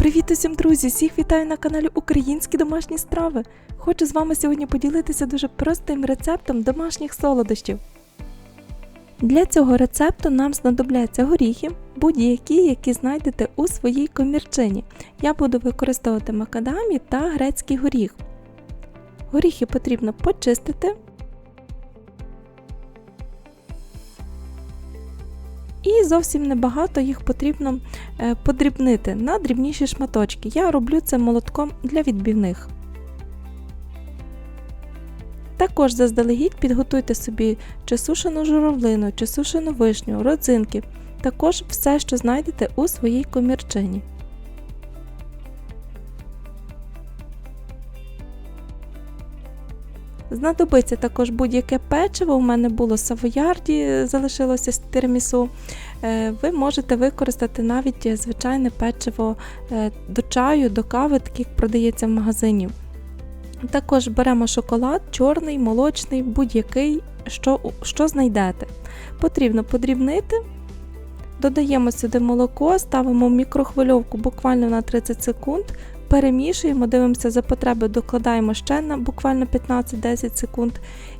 Привіт усім, друзі! Всіх вітаю на каналі Українські домашні страви. Хочу з вами сьогодні поділитися дуже простим рецептом домашніх солодощів. Для цього рецепту нам знадобляться горіхи, будь-які, які знайдете у своїй комірчині. Я буду використовувати макадамі та грецький горіх. Горіхи потрібно почистити. І зовсім небагато їх потрібно е, подрібнити на дрібніші шматочки. Я роблю це молотком для відбівних. Також заздалегідь підготуйте собі чи сушену журавлину, чи сушену вишню, родзинки, також все, що знайдете у своїй комірчині. Знадобиться також будь-яке печиво. У мене було савоярді, залишилося з тирамісу. Е, Ви можете використати навіть звичайне печиво е, до чаю, до кави, так як продається в магазині. Також беремо шоколад, чорний, молочний, будь-який, що, що знайдете. Потрібно подрібнити. Додаємо сюди молоко, ставимо в мікрохвильовку буквально на 30 секунд, перемішуємо, дивимося за потреби, докладаємо ще на буквально 15-10 секунд.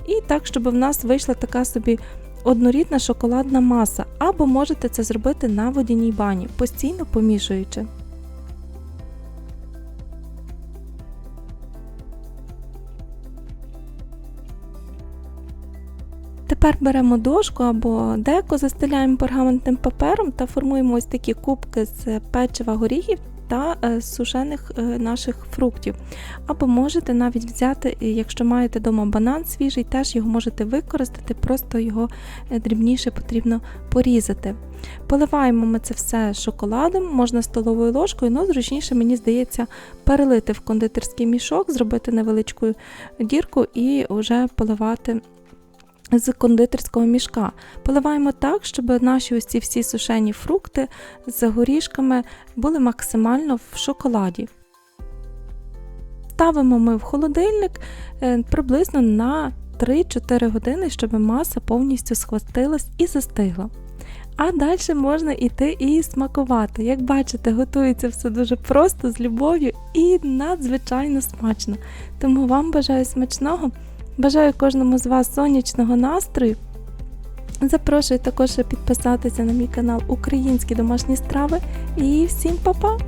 І так, щоб в нас вийшла така собі однорідна шоколадна маса, або можете це зробити на водяній бані, постійно помішуючи. Тепер беремо дошку або деко, застеляємо пергаментним папером та формуємо ось такі кубки з печива горіхів та е, сушених е, наших фруктів. Або можете навіть взяти, е, якщо маєте вдома банан свіжий, теж його можете використати, просто його дрібніше потрібно порізати. Поливаємо ми це все шоколадом, можна столовою ложкою, але зручніше, мені здається, перелити в кондитерський мішок, зробити невеличку дірку і вже поливати з кондитерського мішка. Поливаємо так, щоб наші ось ці всі сушені фрукти з горішками були максимально в шоколаді. Ставимо ми в холодильник е, приблизно на 3-4 години, щоб маса повністю схватилась і застигла. А далі можна йти і смакувати. Як бачите, готується все дуже просто, з любов'ю і надзвичайно смачно. Тому вам бажаю смачного! Бажаю кожному з вас сонячного настрою. Запрошую також підписатися на мій канал Українські домашні страви і всім па-па!